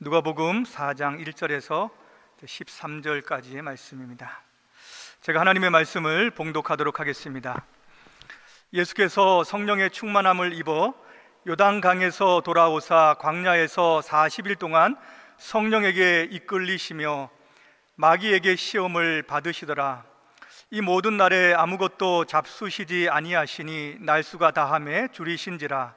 누가복음 4장 1절에서 13절까지의 말씀입니다. 제가 하나님의 말씀을 봉독하도록 하겠습니다. 예수께서 성령의 충만함을 입어 요단강에서 돌아오사 광야에서 40일 동안 성령에게 이끌리시며 마귀에게 시험을 받으시더라. 이 모든 날에 아무것도 잡수시지 아니하시니 날수가 다함에 줄이신지라.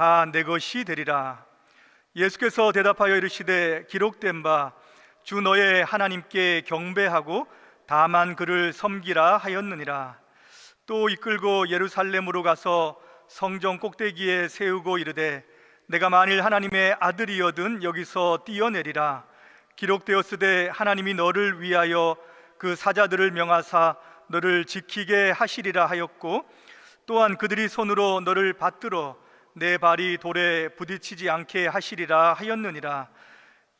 다 내 것이 되리라. 예수께서 대답하여 이르시되 기록된 바 주 너의 하나님께 경배하고 다만 그를 섬기라 하였느니라. 또 이끌고 예루살렘으로 가서 성정 꼭대기에 세우고 이르되 내가 만일 하나님의 아들이여든 여기서 뛰어내리라. 기록되었으되 하나님이 너를 위하여 그 사자들을 명하사 너를 지키게 하시리라 하였고 또한 그들이 손으로 너를 받들어 내 발이 돌에 부딪히지 않게 하시리라 하였느니라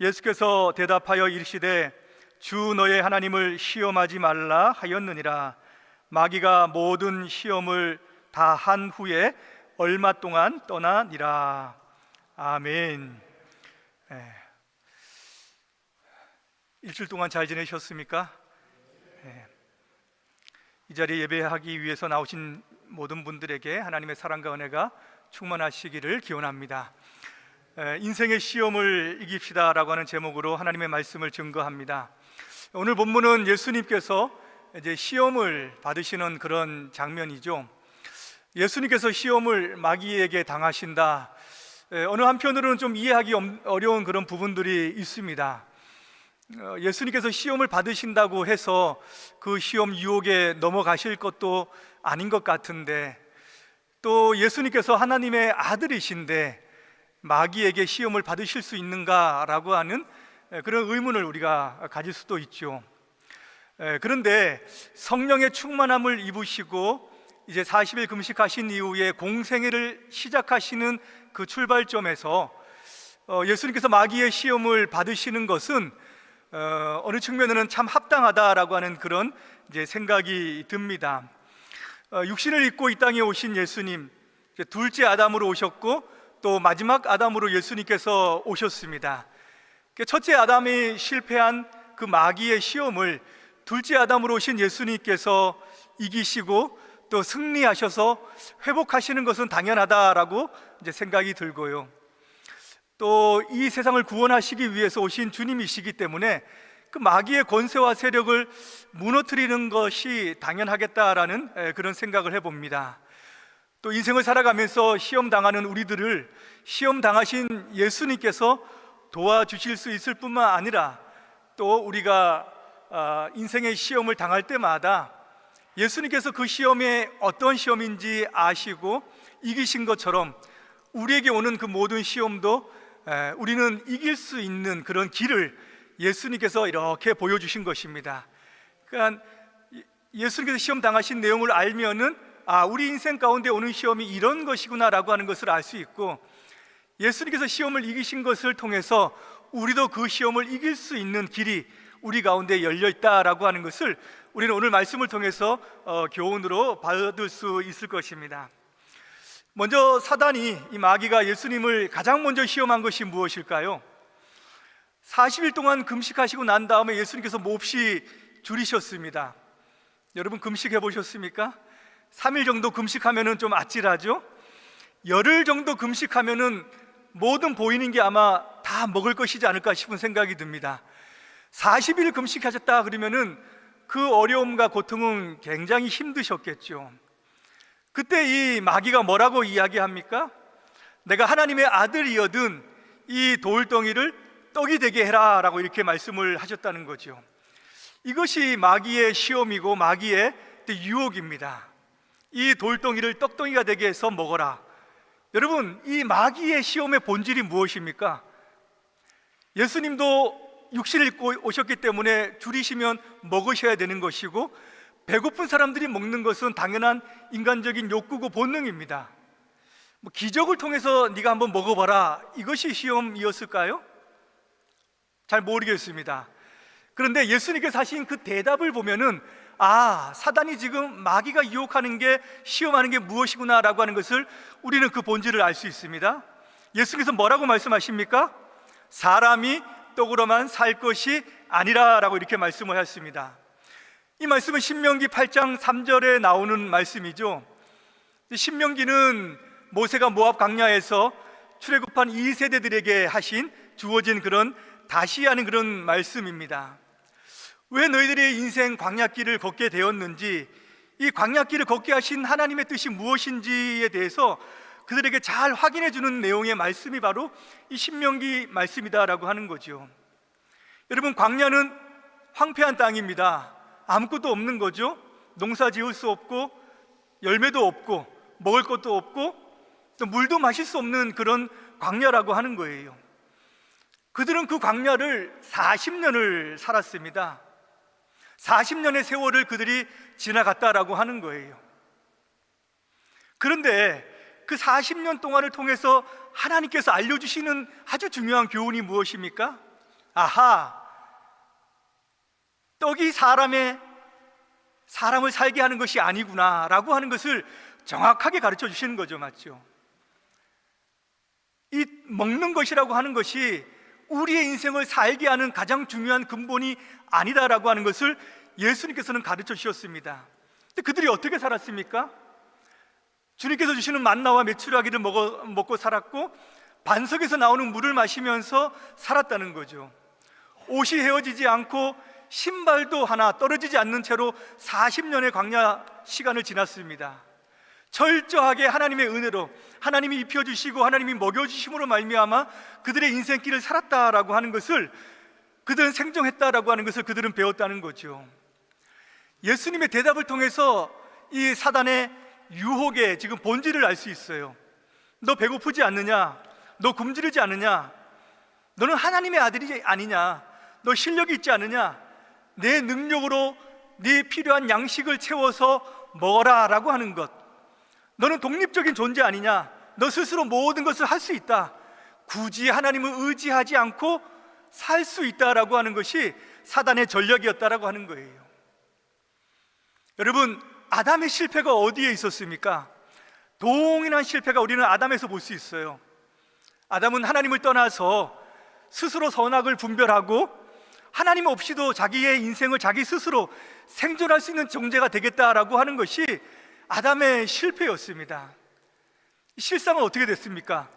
예수께서 대답하여 이르시되 주 너의 하나님을 시험하지 말라 하였느니라 마귀가 모든 시험을 다 한 후에 얼마 동안 떠나니라 아멘 예. 일주일 동안 잘 지내셨습니까? 예. 이 자리에 예배하기 위해서 나오신 모든 분들에게 하나님의 사랑과 은혜가 충만하시기를 기원합니다. 에, 인생의 시험을 이깁시다라고 하는 제목으로 하나님의 말씀을 증거합니다. 오늘 본문은 예수님께서 이제 시험을 받으시는 그런 장면이죠. 예수님께서 시험을 마귀에게 당하신다. 에, 어느 한편으로는 좀 이해하기 엄- 어려운 그런 부분들이 있습니다. 어, 예수님께서 시험을 받으신다고 해서 그 시험 유혹에 넘어가실 것도 아닌 것 같은데 또 예수님께서 하나님의 아들이신데 마귀에게 시험을 받으실 수 있는가라고 하는 에, 그런 의문을 우리가 가질 수도 있죠. 에, 그런데 성령의 충만함을 입으시고 이제 40일 금식하신 이후에 공생애를 시작하시는 그 출발점에서 어, 예수님께서 마귀의 시험을 받으시는 것은 어, 어느 측면에는 참 합당하다라고 하는 그런 이제 생각이 듭니다. 어, 육신을 입고 이 땅에 오신 예수님, 둘째 아담으로 오셨고 또 마지막 아담으로 예수님께서 오셨습니다. 그 첫째 아담이 실패한 그 마귀의 시험을 둘째 아담으로 오신 예수님께서 이기시고 또 승리하셔서 회복하시는 것은 당연하다라고 이제 생각이 들고요. 또 이 세상을 구원하시기 위해서 오신 주님이시기 때문에 그 마귀의 권세와 세력을 무너뜨리는 것이 당연하겠다라는 에, 그런 생각을 해봅니다. 또 인생을 살아가면서 시험 당하는 우리들을 시험 당하신 예수님께서 도와주실 수 있을 뿐만 아니라 또 우리가 아, 인생의 시험을 당할 때마다 예수님께서 그 시험에 어떤 시험인지 아시고 이기신 것처럼 우리에게 오는 그 모든 시험도 에, 우리는 이길 수 있는 그런 길을 예수님께서 이렇게 보여주신 것입니다. 그러니까 예- 예수님께서 시험 당하신 내용을 알면은 아 우리 인생 가운데 오는 시험이 이런 것이구나라고 하는 것을 알 수 있고 예수님께서 시험을 이기신 것을 통해서 우리도 그 시험을 이길 수 있는 길이 우리 가운데 열려 있다라고 하는 것을 우리는 오늘 말씀을 통해서 어, 교훈으로 받을 수 있을 것입니다. 먼저 사단이 이 마귀가 예수님을 가장 먼저 시험한 것이 무엇일까요? 40일 동안 금식하시고 난 다음에 예수님께서 몹시 줄이셨습니다. 여러분 금식해 보셨습니까? 3일 정도 금식하면은 좀 아찔하죠? 열흘 정도 금식하면은 모든 보이는 게 아마 다 먹을 것이지 않을까 싶은 생각이 듭니다. 40일 금식하셨다 그러면은 그 어려움과 고통은 굉장히 힘드셨겠죠. 그때 이 마귀가 뭐라고 이야기합니까? 내가 하나님의 아들이여든 이 돌덩이를 떡이 되게 해라 라고 이렇게 말씀을 하셨다는 거죠. 이것이 마귀의 시험이고 마귀의 유혹입니다. 이 돌덩이를 떡덩이가 되게 해서 먹어라. 여러분, 이 마귀의 시험의 본질이 무엇입니까? 예수님도 육신을 입고 오셨기 때문에 줄이시면 먹으셔야 되는 것이고 배고픈 사람들이 먹는 것은 당연한 인간적인 욕구고 본능입니다. 뭐 기적을 통해서 네가 한번 먹어봐라 이것이 시험이었을까요? 잘 모르겠습니다. 그런데 예수님께서 하신 그 대답을 보면은 아 사단이 지금 마귀가 유혹하는 게 시험하는 게 무엇이구나라고 하는 것을 우리는 그 본질을 알 수 있습니다. 예수님께서 뭐라고 말씀하십니까? 사람이 떡으로만 살 것이 아니라라고 이렇게 말씀을 하셨습니다. 이 말씀은 신명기 8장 3절에 나오는 말씀이죠. 신명기는 모세가 모압 강야에서 출애굽한 2세대들에게 하신 주어진 그런 다시 하는 그런 말씀입니다. 왜 너희들의 인생 광야길을 걷게 되었는지 이 광야길을 걷게 하신 하나님의 뜻이 무엇인지에 대해서 그들에게 잘 확인해 주는 내용의 말씀이 바로 이 신명기 말씀이다라고 하는 거죠. 여러분 광야는 황폐한 땅입니다. 아무것도 없는 거죠. 농사 지을 수 없고 열매도 없고 먹을 것도 없고 또 물도 마실 수 없는 그런 광야라고 하는 거예요. 그들은 그 광야를 40년을 살았습니다. 40년의 세월을 그들이 지나갔다라고 하는 거예요. 그런데 그 40년 동안을 통해서 하나님께서 알려주시는 아주 중요한 교훈이 무엇입니까? 아하, 떡이 사람의 사람을 살게 하는 것이 아니구나라고 하는 것을 정확하게 가르쳐 주시는 거죠, 맞죠? 이 먹는 것이라고 하는 것이 우리의 인생을 살게 하는 가장 중요한 근본이 아니다라고 하는 것을 예수님께서는 가르쳐 주셨습니다. 근데 그들이 어떻게 살았습니까? 주님께서 주시는 만나와 메추라기를 먹어, 먹고 살았고 반석에서 나오는 물을 마시면서 살았다는 거죠. 옷이 헤어지지 않고 신발도 하나 떨어지지 않는 채로 40년의 광야 시간을 지났습니다. 철저하게 하나님의 은혜로 하나님이 입혀 주시고 하나님이 먹여 주심으로 말미암아 그들의 인생길을 살았다라고 하는 것을 그들은 생존했다라고 하는 것을 그들은 배웠다는 거죠. 예수님의 대답을 통해서 이 사단의 유혹의 지금 본질을 알 수 있어요. 너 배고프지 않느냐? 너 굶주리지 않느냐? 너는 하나님의 아들이 아니냐? 너 실력이 있지 않느냐? 내 능력으로 네 필요한 양식을 채워서 먹어라라고 하는 것. 너는 독립적인 존재 아니냐? 너 스스로 모든 것을 할 수 있다. 굳이 하나님을 의지하지 않고 살 수 있다라고 하는 것이 사단의 전략이었다라고 하는 거예요. 여러분, 아담의 실패가 어디에 있었습니까? 동일한 실패가 우리는 아담에서 볼 수 있어요. 아담은 하나님을 떠나서 스스로 선악을 분별하고 하나님 없이도 자기의 인생을 자기 스스로 생존할 수 있는 존재가 되겠다라고 하는 것이 아담의 실패였습니다. 실상은 어떻게 됐습니까?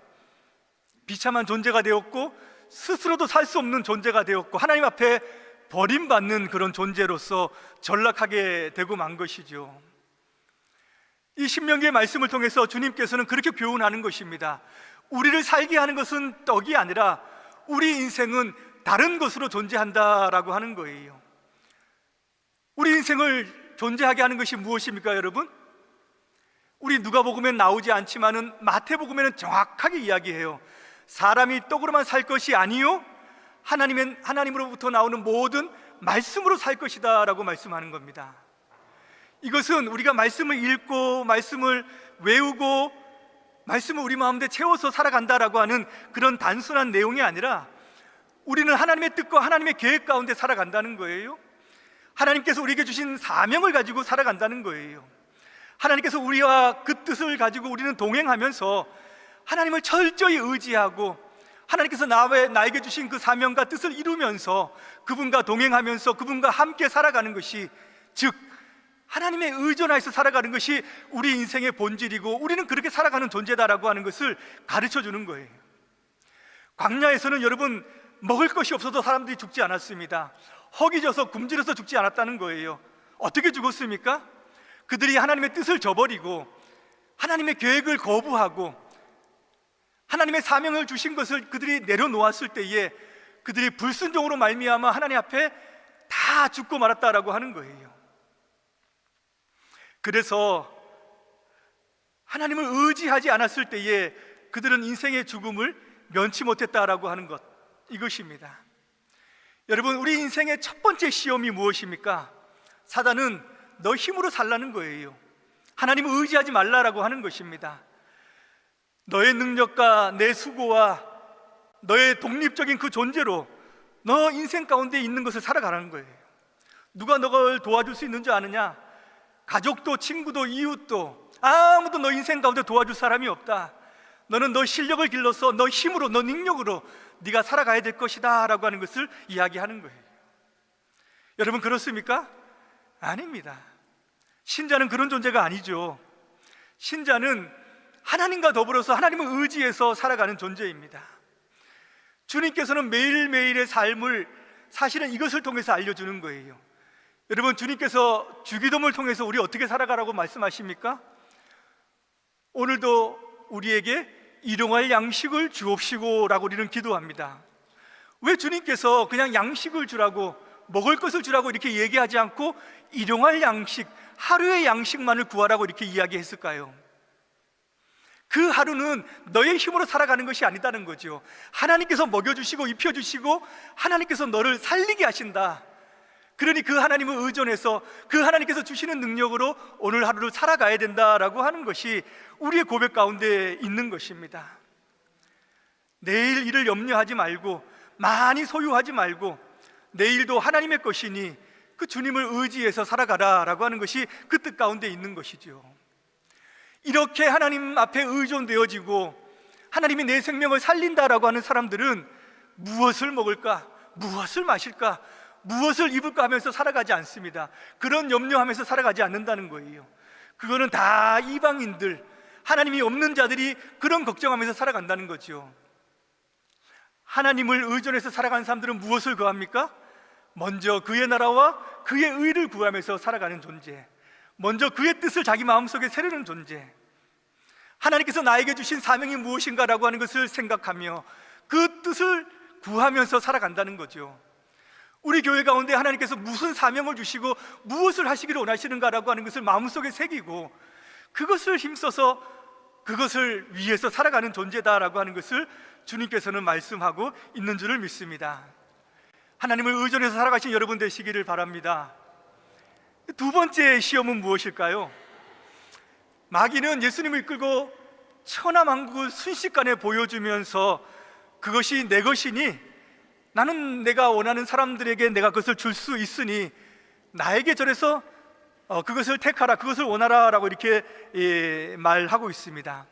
비참한 존재가 되었고 스스로도 살 수 없는 존재가 되었고 하나님 앞에 버림받는 그런 존재로서 전락하게 되고 만 것이죠. 이 신명기의 말씀을 통해서 주님께서는 그렇게 교훈하는 것입니다. 우리를 살게 하는 것은 떡이 아니라 우리 인생은 다른 것으로 존재한다라고 하는 거예요. 우리 인생을 존재하게 하는 것이 무엇입니까, 여러분? 우리 누가복음엔 나오지 않지만은 마태복음에는 정확하게 이야기해요. 사람이 떡으로만 살 것이 아니요 하나님은 하나님으로부터 나오는 모든 말씀으로 살 것이다라고 말씀하는 겁니다. 이것은 우리가 말씀을 읽고 말씀을 외우고 말씀을 우리 마음에 채워서 살아간다라고 하는 그런 단순한 내용이 아니라 우리는 하나님의 뜻과 하나님의 계획 가운데 살아간다는 거예요. 하나님께서 우리에게 주신 사명을 가지고 살아간다는 거예요. 하나님께서 우리와 그 뜻을 가지고 우리는 동행하면서 하나님을 철저히 의지하고 하나님께서 나의 나에게 주신 그 사명과 뜻을 이루면서 그분과 동행하면서 그분과 함께 살아가는 것이 즉 하나님의 의존하에서 살아가는 것이 우리 인생의 본질이고 우리는 그렇게 살아가는 존재다라고 하는 것을 가르쳐 주는 거예요. 광야에서는 여러분 먹을 것이 없어도 사람들이 죽지 않았습니다. 허기져서 굶주려서 죽지 않았다는 거예요. 어떻게 죽었습니까? 그들이 하나님의 뜻을 저버리고 하나님의 계획을 거부하고 하나님의 사명을 주신 것을 그들이 내려놓았을 때에 그들이 불순종으로 말미암아 하나님 앞에 다 죽고 말았다라고 하는 거예요. 그래서 하나님을 의지하지 않았을 때에 그들은 인생의 죽음을 면치 못했다라고 하는 것. 이것입니다. 여러분, 우리 인생의 첫 번째 시험이 무엇입니까? 사단은 너 힘으로 살라는 거예요. 하나님을 의지하지 말라라고 하는 것입니다. 너의 능력과 내 수고와 너의 독립적인 그 존재로 너 인생 가운데 있는 것을 살아가라는 거예요. 누가 너를 도와줄 수 있는 줄 아느냐? 가족도 친구도 이웃도 아무도 너 인생 가운데 도와줄 사람이 없다. 너는 너 실력을 길러서 너 힘으로 너 능력으로 네가 살아가야 될 것이다라고 하는 것을 이야기하는 거예요. 여러분 그렇습니까? 아닙니다. 신자는 그런 존재가 아니죠. 신자는 하나님과 더불어서 하나님을 의지해서 살아가는 존재입니다. 주님께서는 매일매일의 삶을 사실은 이것을 통해서 알려주는 거예요. 여러분, 주님께서 주기도문을 통해서 우리 어떻게 살아가라고 말씀하십니까? 오늘도 우리에게 일용할 양식을 주옵시고라고 우리는 기도합니다. 왜 주님께서 그냥 양식을 주라고 먹을 것을 주라고 이렇게 얘기하지 않고 일용할 양식, 하루의 양식만을 구하라고 이렇게 이야기했을까요? 그 하루는 너의 힘으로 살아가는 것이 아니다는 거죠. 하나님께서 먹여주시고 입혀주시고 하나님께서 너를 살리게 하신다. 그러니 그 하나님을 의존해서 그 하나님께서 주시는 능력으로 오늘 하루를 살아가야 된다라고 하는 것이 우리의 고백 가운데 있는 것입니다. 내일 일을 염려하지 말고 많이 소유하지 말고 내일도 하나님의 것이니 그 주님을 의지해서 살아가라라고 하는 것이 그 뜻 가운데 있는 것이죠. 이렇게 하나님 앞에 의존되어지고 하나님이 내 생명을 살린다라고 하는 사람들은 무엇을 먹을까? 무엇을 마실까? 무엇을 입을까 하면서 살아가지 않습니다. 그런 염려하면서 살아가지 않는다는 거예요. 그거는 다 이방인들, 하나님이 없는 자들이 그런 걱정하면서 살아간다는 거죠. 하나님을 의존해서 살아가는 사람들은 무엇을 구합니까? 먼저 그의 나라와 그의 의를 구하면서 살아가는 존재. 먼저 그의 뜻을 자기 마음속에 새르는 존재. 하나님께서 나에게 주신 사명이 무엇인가라고 하는 것을 생각하며 그 뜻을 구하면서 살아간다는 거죠. 우리 교회 가운데 하나님께서 무슨 사명을 주시고 무엇을 하시기를 원하시는가라고 하는 것을 마음속에 새기고 그것을 힘써서 그것을 위해서 살아가는 존재다라고 하는 것을 주님께서는 말씀하고 있는 줄을 믿습니다. 하나님을 의존해서 살아가신 여러분 되시기를 바랍니다. 두 번째 시험은 무엇일까요? 마귀는 예수님을 이끌고 천하만국을 순식간에 보여주면서 그것이 내 것이니 나는 내가 원하는 사람들에게 내가 그것을 줄 수 있으니 나에게 절해서 어, 그것을 택하라, 그것을 원하라 라고 이렇게 예, 말하고 있습니다.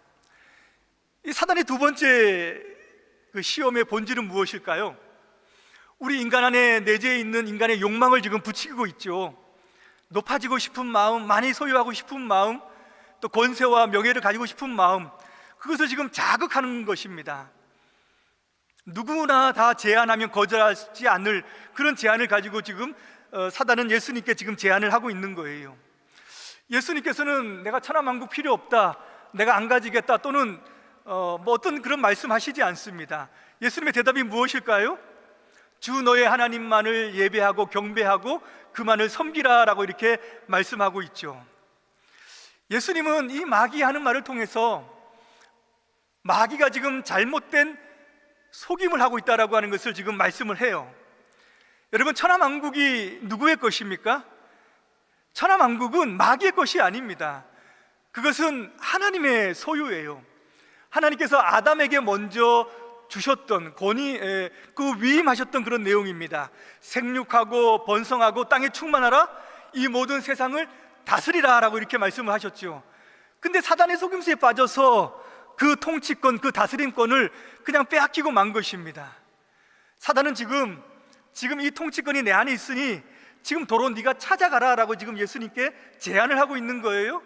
이 사단의 두 번째 그 시험의 본질은 무엇일까요? 우리 인간 안에 내재해 있는 인간의 욕망을 지금 부추기고 있죠. 높아지고 싶은 마음, 많이 소유하고 싶은 마음, 또 권세와 명예를 가지고 싶은 마음, 그것을 지금 자극하는 것입니다. 누구나 다 제안하면 거절하지 않을 그런 제안을 가지고 지금 어, 사단은 예수님께 지금 제안을 하고 있는 거예요. 예수님께서는 내가 천하만국 필요 없다, 내가 안 가지겠다 또는 어, 뭐 어떤 그런 말씀하시지 않습니다. 예수님의 대답이 무엇일까요? 주 너의 하나님만을 예배하고 경배하고 그만을 섬기라라고 이렇게 말씀하고 있죠. 예수님은 이 마귀 하는 말을 통해서 마귀가 지금 잘못된 속임을 하고 있다라고 하는 것을 지금 말씀을 해요. 여러분 천하만국이 누구의 것입니까? 천하만국은 마귀의 것이 아닙니다. 그것은 하나님의 소유예요. 하나님께서 아담에게 먼저 주셨던 권위 그 위임하셨던 그런 내용입니다. 생육하고 번성하고 땅에 충만하라 이 모든 세상을 다스리라라고 이렇게 말씀을 하셨죠. 근데 사단의 속임수에 빠져서 그 통치권, 그 다스림권을 그냥 빼앗기고 만 것입니다. 사단은 지금 지금 이 통치권이 내 안에 있으니 지금 도로 네가 찾아가라라고 지금 예수님께 제안을 하고 있는 거예요.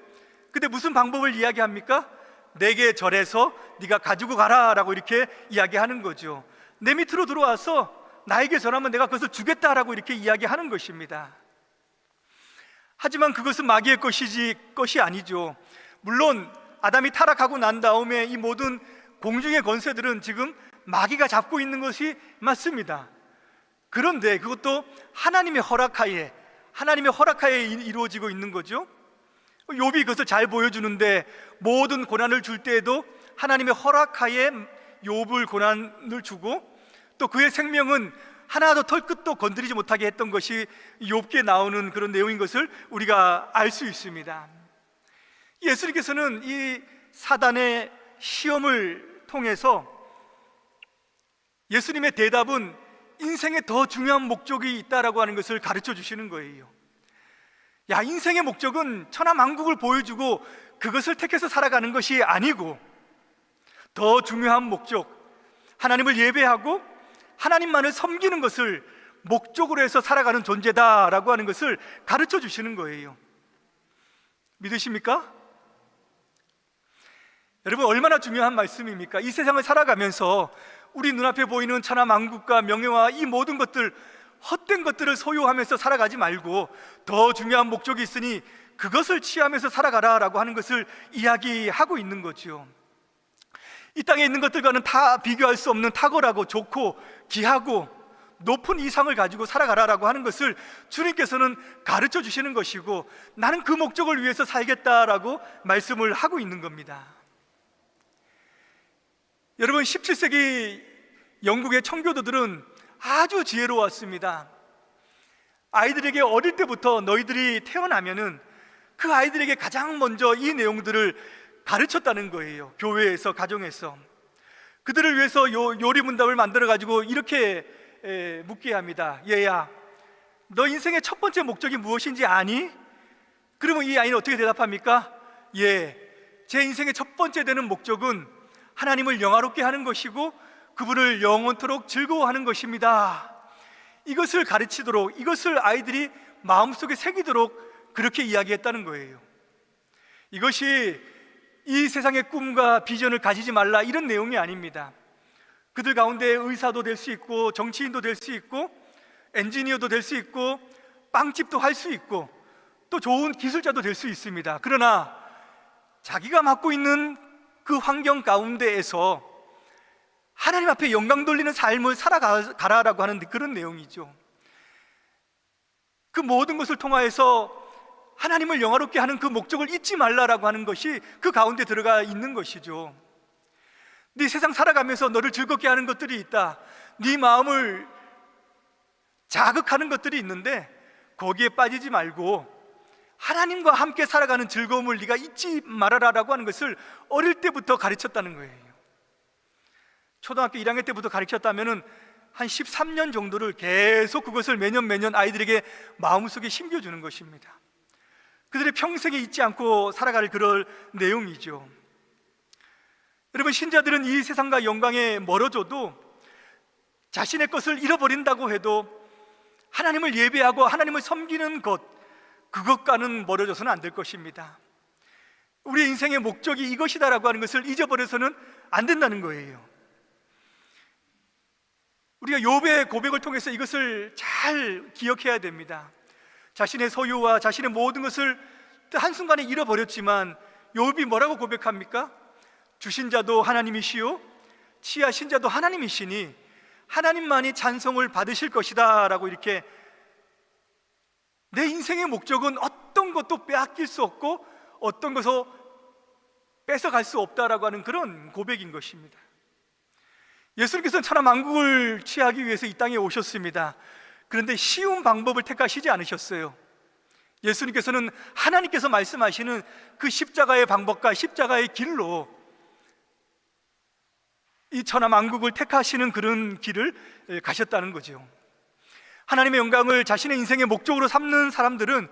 근데 무슨 방법을 이야기합니까? 내게 절해서 네가 가지고 가라라고 이렇게 이야기하는 거죠. 내 밑으로 들어와서 나에게 전하면 내가 그것을 주겠다라고 이렇게 이야기하는 것입니다. 하지만 그것은 마귀의 것이지 것이 아니죠. 물론 아담이 타락하고 난 다음에 이 모든 공중의 권세들은 지금 마귀가 잡고 있는 것이 맞습니다. 그런데 그것도 하나님의 허락하에 하나님의 허락하에 이루어지고 있는 거죠. 욥이 그것을 잘 보여주는데 모든 고난을 줄 때에도 하나님의 허락하에 욥을 고난을 주고 또 그의 생명은 하나도 털끝도 건드리지 못하게 했던 것이 욥기에 나오는 그런 내용인 것을 우리가 알 수 있습니다. 예수님께서는 이 사단의 시험을 통해서 예수님의 대답은 인생에 더 중요한 목적이 있다라고 하는 것을 가르쳐 주시는 거예요. 야, 인생의 목적은 천하만국을 보여주고 그것을 택해서 살아가는 것이 아니고 더 중요한 목적, 하나님을 예배하고 하나님만을 섬기는 것을 목적으로 해서 살아가는 존재다라고 하는 것을 가르쳐 주시는 거예요. 믿으십니까? 여러분 얼마나 중요한 말씀입니까? 이 세상을 살아가면서 우리 눈앞에 보이는 천하 만국과 명예와 이 모든 것들 헛된 것들을 소유하면서 살아가지 말고 더 중요한 목적이 있으니 그것을 취하면서 살아가라라고 하는 것을 이야기하고 있는 거지요. 이 땅에 있는 것들과는 다 비교할 수 없는 탁월하고 좋고 귀하고 높은 이상을 가지고 살아가라라고 하는 것을 주님께서는 가르쳐 주시는 것이고 나는 그 목적을 위해서 살겠다라고 말씀을 하고 있는 겁니다. 여러분 17세기 영국의 청교도들은 아주 지혜로웠습니다. 아이들에게 어릴 때부터 너희들이 태어나면은 그 아이들에게 가장 먼저 이 내용들을 가르쳤다는 거예요. 교회에서 가정에서 그들을 위해서 요, 요리 문답을 만들어 가지고 이렇게 에, 묻게 합니다. 얘야, 너 인생의 첫 번째 목적이 무엇인지 아니? 그러면 이 아이는 어떻게 대답합니까? 예, 제 인생의 첫 번째 되는 목적은 하나님을 영화롭게 하는 것이고 그분을 영원토록 즐거워하는 것입니다. 이것을 가르치도록 이것을 아이들이 마음속에 새기도록 그렇게 이야기했다는 거예요. 이것이 이 세상의 꿈과 비전을 가지지 말라 이런 내용이 아닙니다. 그들 가운데 의사도 될 수 있고 정치인도 될 수 있고 엔지니어도 될 수 있고 빵집도 할 수 있고 또 좋은 기술자도 될 수 있습니다. 그러나 자기가 맡고 있는 그 환경 가운데에서 하나님 앞에 영광 돌리는 삶을 살아가라라고 하는 그런 내용이죠. 그 모든 것을 통하여서 하나님을 영화롭게 하는 그 목적을 잊지 말라라고 하는 것이 그 가운데 들어가 있는 것이죠. 네 세상 살아가면서 너를 즐겁게 하는 것들이 있다. 네 마음을 자극하는 것들이 있는데 거기에 빠지지 말고 하나님과 함께 살아가는 즐거움을 네가 잊지 말아라라고 하는 것을 어릴 때부터 가르쳤다는 거예요. 초등학교 1학년 때부터 가르쳤다면은 한 13년 정도를 계속 그것을 매년 매년 아이들에게 마음속에 심겨주는 것입니다. 그들의 평생에 잊지 않고 살아갈 그럴 내용이죠. 여러분 신자들은 이 세상과 영광에 멀어져도 자신의 것을 잃어버린다고 해도 하나님을 예배하고 하나님을 섬기는 것 그것과는 멀어져서는 안 될 것입니다. 우리 인생의 목적이 이것이다라고 하는 것을 잊어버려서는 안 된다는 거예요. 우리가 욥의 고백을 통해서 이것을 잘 기억해야 됩니다. 자신의 소유와 자신의 모든 것을 한순간에 잃어버렸지만 욥이 뭐라고 고백합니까? 주신 자도 하나님이시요 치하신 자도 하나님이시니 하나님만이 찬송을 받으실 것이다라고 이렇게 내 인생의 목적은 어떤 것도 빼앗길 수 없고 어떤 것을 뺏어갈 수 없다라고 하는 그런 고백인 것입니다. 예수님께서는 천하 만국을 취하기 위해서 이 땅에 오셨습니다. 그런데 쉬운 방법을 택하시지 않으셨어요. 예수님께서는 하나님께서 말씀하시는 그 십자가의 방법과 십자가의 길로 이 천하 만국을 택하시는 그런 길을 가셨다는 거죠. 하나님의 영광을 자신의 인생의 목적으로 삼는 사람들은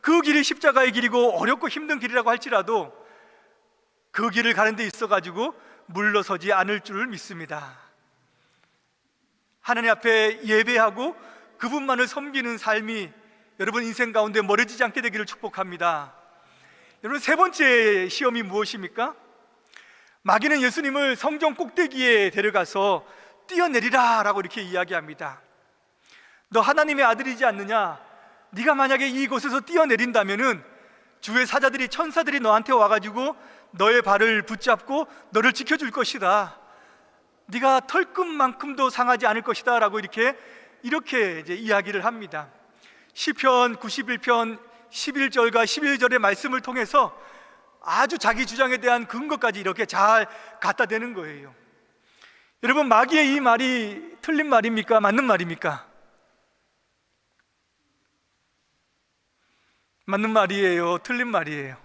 그 길이 십자가의 길이고 어렵고 힘든 길이라고 할지라도 그 길을 가는 데 있어 가지고 물러서지 않을 줄을 믿습니다. 하나님 앞에 예배하고 그분만을 섬기는 삶이 여러분 인생 가운데 멀어지지 않게 되기를 축복합니다. 여러분 세 번째 시험이 무엇입니까? 마귀는 예수님을 성전 꼭대기에 데려가서 뛰어내리라라고 이렇게 이야기합니다. 너 하나님의 아들이지 않느냐? 네가 만약에 이곳에서 뛰어내린다면은 주의 사자들이 천사들이 너한테 와가지고 너의 발을 붙잡고 너를 지켜줄 것이다. 네가 털끝만큼도 상하지 않을 것이다라고 이렇게 이렇게 이제 이야기를 합니다. 시편 91편 11절과 12절의 말씀을 통해서 아주 자기 주장에 대한 근거까지 이렇게 잘 갖다 대는 거예요. 여러분 마귀의 이 말이 틀린 말입니까? 맞는 말입니까? 맞는 말이에요. 틀린 말이에요.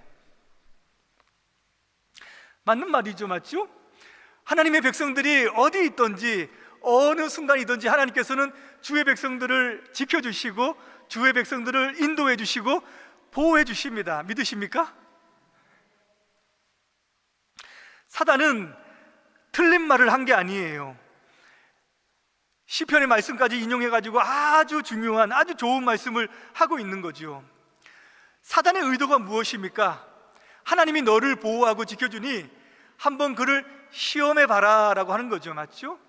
맞는 말이죠, 맞죠? 하나님의 백성들이 어디 있든지 어느 순간이든지 하나님께서는 주의 백성들을 지켜주시고 주의 백성들을 인도해 주시고 보호해 주십니다. 믿으십니까? 사단은 틀린 말을 한 게 아니에요. 시편의 말씀까지 인용해 가지고 아주 중요한 아주 좋은 말씀을 하고 있는 거죠. 사단의 의도가 무엇입니까? 하나님이 너를 보호하고 지켜주니 한번 그를 시험해 봐라라고 하는 거죠. 맞죠?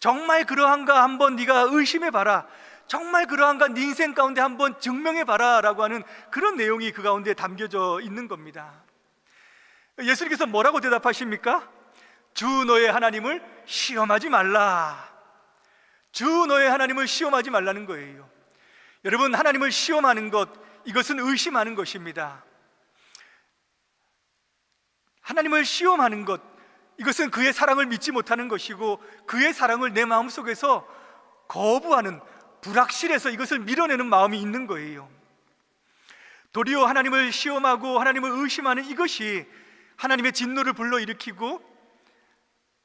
정말 그러한가 한번 네가 의심해 봐라. 정말 그러한가 네 인생 가운데 한번 증명해 봐라라고 하는 그런 내용이 그 가운데 담겨져 있는 겁니다. 예수님께서 뭐라고 대답하십니까? 주 너의 하나님을 시험하지 말라. 주 너의 하나님을 시험하지 말라는 거예요. 여러분 하나님을 시험하는 것 이것은 의심하는 것입니다. 하나님을 시험하는 것 이것은 그의 사랑을 믿지 못하는 것이고 그의 사랑을 내 마음속에서 거부하는 불확실해서 이것을 밀어내는 마음이 있는 거예요. 도리어 하나님을 시험하고 하나님을 의심하는 이것이 하나님의 진노를 불러일으키고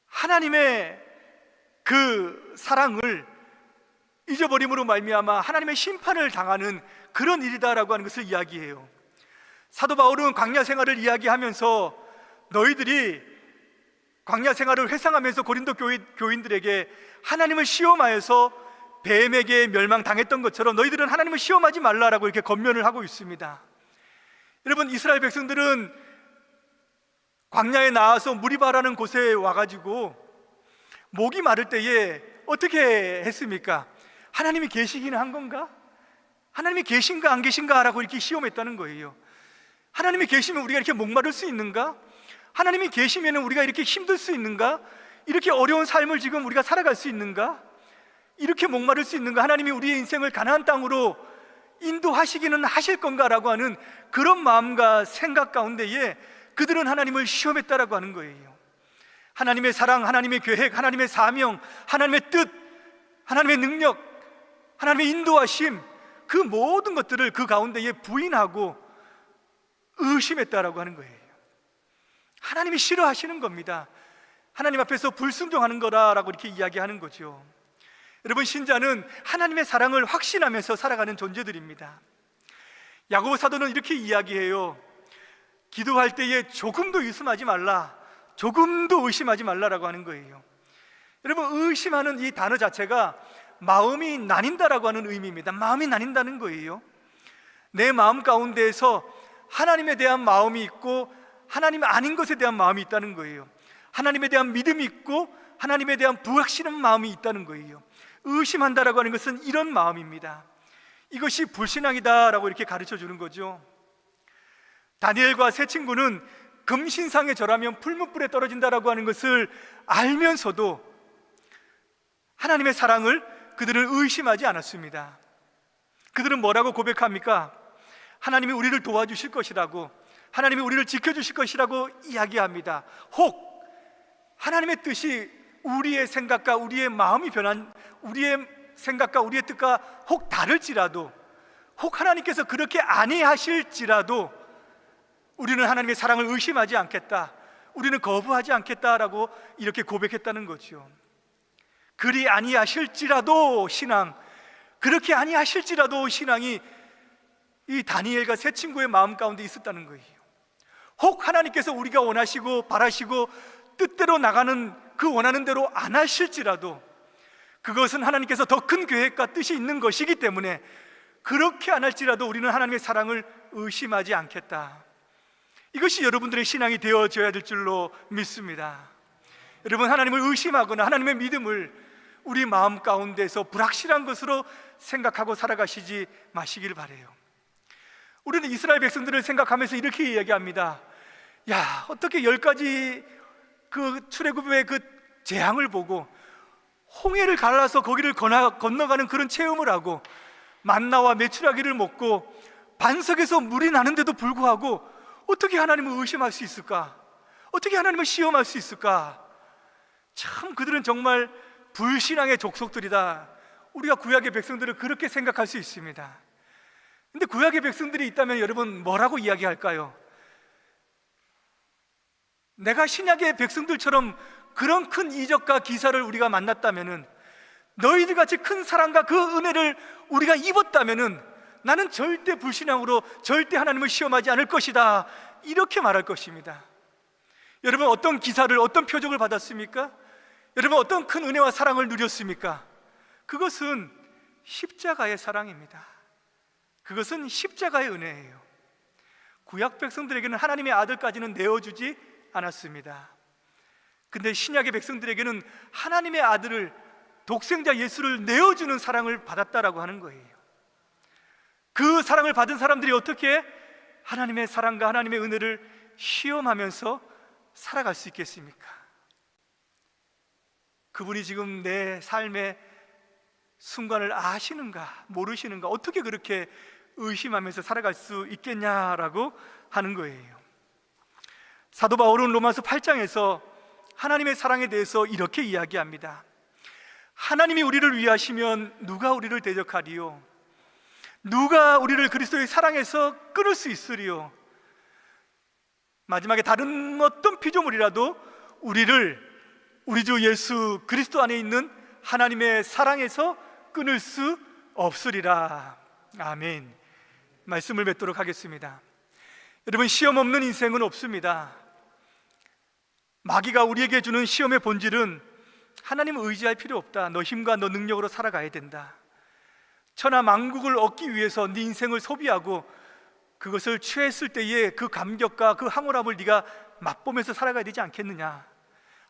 하나님의 그 사랑을 잊어버림으로 말미암아 하나님의 심판을 당하는 그런 일이다라고 하는 것을 이야기해요. 사도 바울은 광야 생활을 이야기하면서 너희들이 광야 생활을 회상하면서 고린도 교인, 교인 들에게 하나님을 시험하여서 뱀에게 멸망당했던 것처럼 너희들은 하나님을 시험하지 말라라고 이렇게 권면을 하고 있습니다. 여러분 이스라엘 백성들은 광야에 나와서 물이 바라는 곳에 와가지고 목이 마를 때에 어떻게 했습니까? 하나님이 계시기는 한 건가? 하나님이 계신가 안 계신가라고 이렇게 시험했다는 거예요. 하나님이 계시면 우리가 이렇게 목마를 수 있는가? 하나님이 계시면 우리가 이렇게 힘들 수 있는가? 이렇게 어려운 삶을 지금 우리가 살아갈 수 있는가? 이렇게 목마를 수 있는가? 하나님이 우리의 인생을 가나안 땅으로 인도하시기는 하실 건가라고 하는 그런 마음과 생각 가운데에 그들은 하나님을 시험했다라고 하는 거예요. 하나님의 사랑, 하나님의 계획, 하나님의 사명, 하나님의 뜻, 하나님의 능력, 하나님의 인도하심 그 모든 것들을 그 가운데에 부인하고 의심했다라고 하는 거예요. 하나님이 싫어하시는 겁니다. 하나님 앞에서 불순종하는 거라라고 이렇게 이야기하는 거죠. 여러분 신자는 하나님의 사랑을 확신하면서 살아가는 존재들입니다. 야고보 사도는 이렇게 이야기해요. 기도할 때에 조금도 의심하지 말라. 조금도 의심하지 말라라고 하는 거예요. 여러분 의심하는 이 단어 자체가 마음이 나뉜다라고 하는 의미입니다. 마음이 나뉜다는 거예요. 내 마음 가운데에서 하나님에 대한 마음이 있고 하나님 아닌 것에 대한 마음이 있다는 거예요. 하나님에 대한 믿음이 있고 하나님에 대한 불확실한 마음이 있다는 거예요. 의심한다라고 하는 것은 이런 마음입니다. 이것이 불신앙이다라고 이렇게 가르쳐 주는 거죠. 다니엘과 세 친구는 금신상에 절하면 풀무불에 떨어진다라고 하는 것을 알면서도 하나님의 사랑을 그들은 의심하지 않았습니다. 그들은 뭐라고 고백합니까? 하나님이 우리를 도와주실 것이라고, 하나님이 우리를 지켜주실 것이라고 이야기합니다. 혹 하나님의 뜻이 우리의 생각과 우리의 마음이 변한 우리의 생각과 우리의 뜻과 혹 다를지라도, 혹 하나님께서 그렇게 아니하실지라도 우리는 하나님의 사랑을 의심하지 않겠다. 우리는 거부하지 않겠다라고 이렇게 고백했다는 거죠. 그리 아니하실지라도 신앙, 그렇게 아니하실지라도 신앙이 이 다니엘과 세 친구의 마음 가운데 있었다는 거예요. 혹 하나님께서 우리가 원하시고 바라시고 뜻대로 나가는 그 원하는 대로 안 하실지라도 그것은 하나님께서 더 큰 계획과 뜻이 있는 것이기 때문에 그렇게 안 할지라도 우리는 하나님의 사랑을 의심하지 않겠다. 이것이 여러분들의 신앙이 되어져야 될 줄로 믿습니다. 여러분 하나님을 의심하거나 하나님의 믿음을 우리 마음 가운데서 불확실한 것으로 생각하고 살아가시지 마시길 바래요. 우리는 이스라엘 백성들을 생각하면서 이렇게 이야기합니다. 야, 어떻게 열 가지 그 출애굽의 그 재앙을 보고 홍해를 갈라서 거기를 건너 가는 그런 체험을 하고 만나와 메추라기를 먹고 반석에서 물이 나는데도 불구하고 어떻게 하나님을 의심할 수 있을까? 어떻게 하나님을 시험할 수 있을까? 참 그들은 정말 불신앙의 족속들이다. 우리가 구약의 백성들을 그렇게 생각할 수 있습니다. 근데 구약의 백성들이 있다면 여러분 뭐라고 이야기할까요? 내가 신약의 백성들처럼 그런 큰 이적과 기사를 우리가 만났다면은 너희들 같이 큰 사랑과 그 은혜를 우리가 입었다면은 나는 절대 불신앙으로 절대 하나님을 시험하지 않을 것이다. 이렇게 말할 것입니다. 여러분 어떤 기사를 어떤 표적을 받았습니까? 여러분 어떤 큰 은혜와 사랑을 누렸습니까? 그것은 십자가의 사랑입니다. 그것은 십자가의 은혜예요. 구약 백성들에게는 하나님의 아들까지는 내어주지 않았습니다. 근데 신약의 백성들에게는 하나님의 아들을 독생자 예수를 내어주는 사랑을 받았다라고 하는 거예요. 그 사랑을 받은 사람들이 어떻게 하나님의 사랑과 하나님의 은혜를 시험하면서 살아갈 수 있겠습니까? 그분이 지금 내 삶의 순간을 아시는가 모르시는가 어떻게 그렇게 의심하면서 살아갈 수 있겠냐라고 하는 거예요. 사도 바울은 로마서 8장에서 하나님의 사랑에 대해서 이렇게 이야기합니다. 하나님이 우리를 위하시면 누가 우리를 대적하리요? 누가 우리를 그리스도의 사랑에서 끊을 수 있으리요? 마지막에 다른 어떤 피조물이라도 우리를 우리 주 예수 그리스도 안에 있는 하나님의 사랑에서 끊을 수 없으리라. 아멘. 말씀을 맺도록 하겠습니다. 여러분 시험 없는 인생은 없습니다. 마귀가 우리에게 주는 시험의 본질은 하나님을 의지할 필요 없다. 너 힘과 너 능력으로 살아가야 된다. 천하 만국을 얻기 위해서 네 인생을 소비하고 그것을 취했을 때의 그 감격과 그 황홀함을 네가 맛보면서 살아가야 되지 않겠느냐?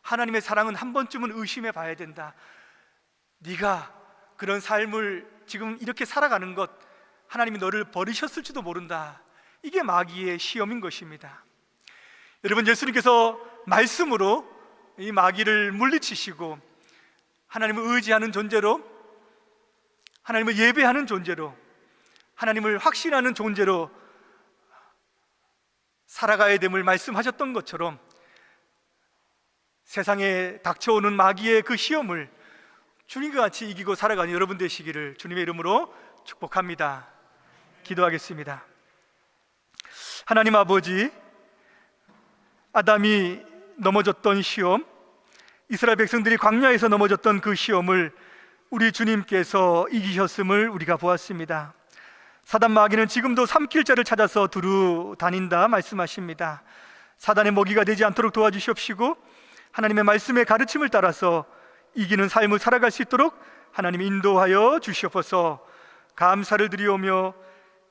하나님의 사랑은 한 번쯤은 의심해 봐야 된다. 네가 그런 삶을 지금 이렇게 살아가는 것 하나님이 너를 버리셨을지도 모른다. 이게 마귀의 시험인 것입니다. 여러분 예수님께서 말씀으로 이 마귀를 물리치시고 하나님을 의지하는 존재로 하나님을 예배하는 존재로 하나님을 확신하는 존재로 살아가야 됨을 말씀하셨던 것처럼 세상에 닥쳐오는 마귀의 그 시험을 주님과 같이 이기고 살아가는 여러분 되시기를 주님의 이름으로 축복합니다. 기도하겠습니다. 하나님 아버지, 아담이 넘어졌던 시험, 이스라엘 백성들이 광야에서 넘어졌던 그 시험을 우리 주님께서 이기셨음을 우리가 보았습니다. 사단 마귀는 지금도 삼킬 자를 찾아서 두루 다닌다 말씀하십니다. 사단의 먹이가 되지 않도록 도와주시옵시고 하나님의 말씀의 가르침을 따라서 이기는 삶을 살아갈 수 있도록 하나님 인도하여 주시옵소서. 감사를 드리오며